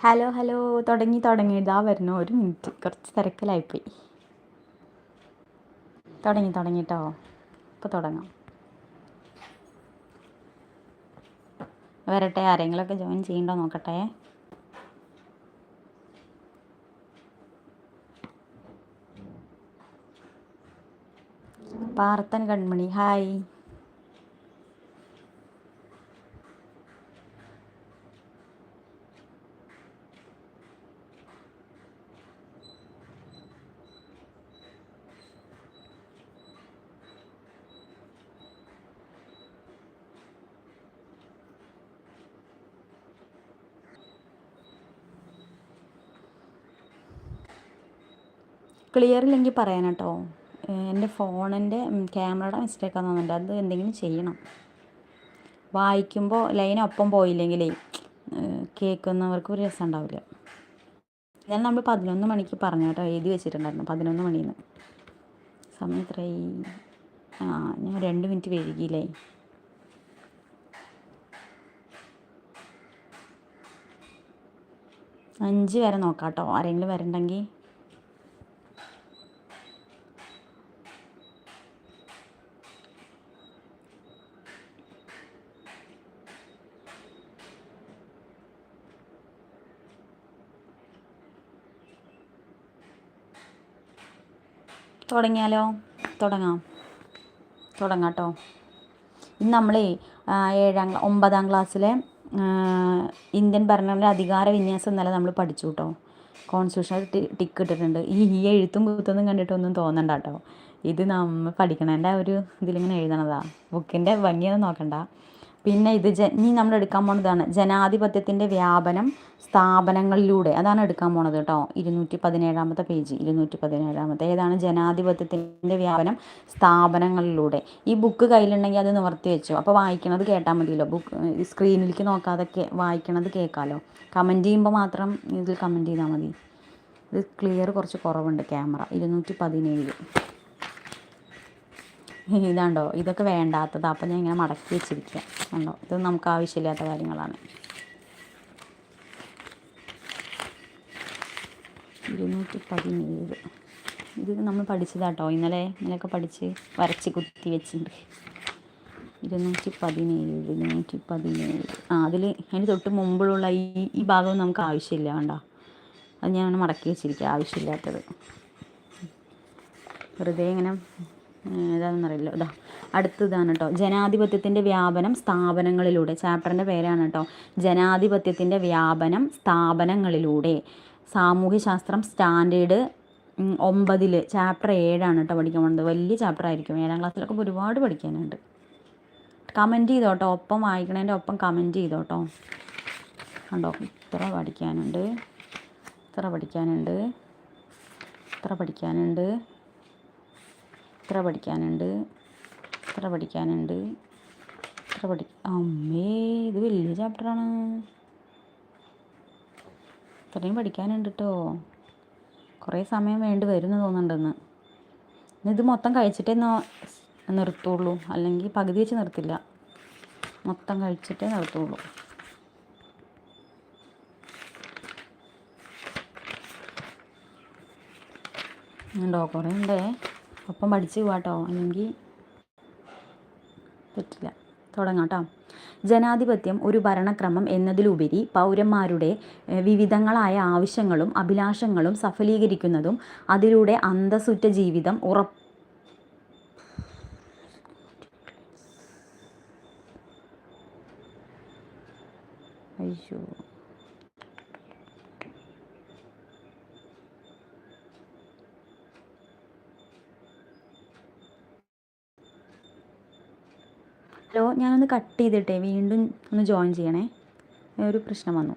Hello hello തുടങ്ങി തുടങ്ങി. ഇതാ വരുന്നു. ഒരു മിനിറ്റ്. കുറച്ച് തിരക്കിലായിപ്പോയി. തുടങ്ങി തുടങ്ങിട്ടോ. ഇപ്പോൾ തുടങ്ങാം. വരട്ടെ ആരെങ്കിലുമൊക്കെ ജോയിൻ ചെയ്യണ്ടോ നോക്കട്ടെ. പാർത്തൻ കൺമണി. ഹായ് ക്ലിയർ ഇല്ലെങ്കിൽ പറയാൻ കേട്ടോ എന്റെ ഫോണിന്റെ ക്യാമറയുടെ മിസ്റ്റേക്കാന്ന് തോന്നുന്നുണ്ട്. അത് എന്തെങ്കിലും ചെയ്യണം. വായിക്കുമ്പോൾ ലൈൻ ഒപ്പം പോയില്ലെങ്കിലേ കേൾക്കുന്നവർക്ക് ഒരു രസം ഉണ്ടാവില്ല. ഞാൻ നമ്മൾ പതിനൊന്ന് മണിക്ക് പറഞ്ഞു കേട്ടോ എഴുതി വെച്ചിട്ടുണ്ടായിരുന്നു പതിനൊന്ന് മണിന്ന്. സമയം എത്രയായി? ആ ഞാൻ രണ്ട് മിനിറ്റ് വൈകിയില്ലേ? അഞ്ച് വരെ നോക്കാം കേട്ടോ ആരെങ്കിലും വരണ്ടെങ്കിൽ. തുടങ്ങിയാലോ? തുടങ്ങാം. തുടങ്ങാം കേട്ടോ ഇന്ന് നമ്മളേ ഏഴാം ഒമ്പതാം ക്ലാസ്സിലെ ഇന്ത്യൻ ഭരണഘടന അധികാര വിന്യാസം എന്നല്ല നമ്മൾ പഠിച്ചു കേട്ടോ കോൺസ്റ്റിറ്റ്യൂഷണൽ ടിക്ക് ഇട്ടിട്ടുണ്ട്. ഈ ഈ എഴുത്തും കുത്തൊന്നും കണ്ടിട്ടൊന്നും തോന്നണ്ട കേട്ടോ ഇത് നമ്മൾ പഠിക്കണേന്റെ ഒരു ഇതിലിങ്ങനെ എഴുതണതാ. ബുക്കിന്റെ ഭംഗിയൊന്നും നോക്കണ്ട. പിന്നെ ഇത് ജ ഇനി നമ്മൾ എടുക്കാൻ പോണതാണ് ജനാധിപത്യത്തിന്റെ വ്യാപനം സ്ഥാപനങ്ങളിലൂടെ. അതാണ് എടുക്കാൻ പോണത് കേട്ടോ. ഇരുന്നൂറ്റി പതിനേഴാമത്തെ പേജ് ഇരുന്നൂറ്റി പതിനേഴാമത്തെ ഏതാണ് ജനാധിപത്യത്തിന്റെ വ്യാപനം സ്ഥാപനങ്ങളിലൂടെ? ഈ ബുക്ക് കയ്യിലുണ്ടെങ്കിൽ അത് നിവർത്തി വെച്ചു. അപ്പോൾ വായിക്കണത് കേട്ടാൽ മതിയല്ലോ. ബുക്ക് സ്ക്രീനിലേക്ക് നോക്കാതെ വായിക്കണത് കേൾക്കാമല്ലോ കമന്റ് ചെയ്യുമ്പോൾ മാത്രം ഇതിൽ കമന്റ് ചെയ്താൽ മതി. ഇത് ക്ലിയർ കുറച്ച് കുറവുണ്ട് ക്യാമറ ഇരുന്നൂറ്റി പതിനേഴ് ഇതാണ്ടോ ഇതൊക്കെ വേണ്ടാത്തതാണ് അപ്പം ഞാൻ ഇങ്ങനെ മടക്കി വെച്ചിരിക്കുക കണ്ടോ ഇത് നമുക്ക് ആവശ്യമില്ലാത്ത കാര്യങ്ങളാണ്. ഇരുന്നൂറ്റി പതിനേഴ്. ഇത് നമ്മൾ പഠിച്ചതാട്ടോ. ഇന്നലെ ഇന്നലെയൊക്കെ പഠിച്ച് വരച്ച് കുത്തി വെച്ചിട്ടുണ്ട്. ഇരുന്നൂറ്റി പതിനേഴ് ഇരുന്നൂറ്റി പതിനേഴ്. ആ അതിൽ അതിന് തൊട്ട് മുമ്പിലുള്ള ഈ ഈ ഭാഗം നമുക്ക് ആവശ്യമില്ല വേണ്ട അത് ഞാൻ മടക്കി വെച്ചിരിക്കുക ആവശ്യമില്ലാത്തത്. വെറുതെ ഇങ്ങനെ ഏതാണെന്നറിയില്ല ഇതാ അടുത്തതാണ് കേട്ടോ ജനാധിപത്യത്തിന്റെ വ്യാപനം സ്ഥാപനങ്ങളിലൂടെ. ചാപ്റ്ററിന്റെ പേരാണ് കേട്ടോ ജനാധിപത്യത്തിന്റെ വ്യാപനം സ്ഥാപനങ്ങളിലൂടെ. സാമൂഹ്യശാസ്ത്രം സ്റ്റാൻഡേർഡ് ഒമ്പതിൽ ചാപ്റ്റർ ഏഴാണ് കേട്ടോ പഠിക്കാൻ പോകുന്നത് വലിയ ചാപ്റ്റർ ആയിരിക്കും. ഏഴാം ക്ലാസ്സിലൊക്കെ ഒരുപാട് പഠിക്കാനുണ്ട്. കമന്റ് ചെയ്തോട്ടോ ഒപ്പം വായിക്കണതിന്റെ ഒപ്പം കമന്റ് ചെയ്തോട്ടോ കണ്ടോ? ഇത്ര പഠിക്കാനുണ്ട്. ഇത്ര പഠിക്കാനുണ്ട്. ഇത്ര പഠിക്കാനുണ്ട്. ഇത്ര പഠിക്കാനുണ്ട്? ഇത്ര പഠിക്കാനുണ്ട്? ഇത്ര പഠി അമ്മേ ഇത് വലിയ ചാപ്റ്ററാണ് ഇത്രയും പഠിക്കാനുണ്ട് കേട്ടോ കുറേ സമയം വേണ്ടി വരും എന്ന് തോന്നുന്നുണ്ടെന്ന് ഇത് മൊത്തം കഴിച്ചിട്ടേ നിർത്തുള്ളൂ. അല്ലെങ്കിൽ പകുതി വെച്ച് നിർത്തില്ല. മൊത്തം കഴിച്ചിട്ടേ നിർത്തുള്ളൂ. ഉണ്ടോ കുറേ ഉണ്ടേ. ഒപ്പം പഠിച്ചു പോവാട്ടോ അല്ലെങ്കിൽ പറ്റില്ല. തുടങ്ങാം കേട്ടോ ജനാധിപത്യം ഒരു ഭരണക്രമം എന്നതിലുപരി പൗരന്മാരുടെ വിവിധങ്ങളായ ആവശ്യങ്ങളും അഭിലാഷങ്ങളും സഫലീകരിക്കുന്നതും അതിലൂടെ അന്തസ്സുറ്റ ജീവിതം ഉറപ്പ് അയ്യോ. ഹലോ ഞാനൊന്ന് കട്ട് ചെയ്തിട്ടേ വീണ്ടും ഒന്ന് ജോയിൻ ചെയ്യണേ. ഒരു പ്രശ്നം വന്നു.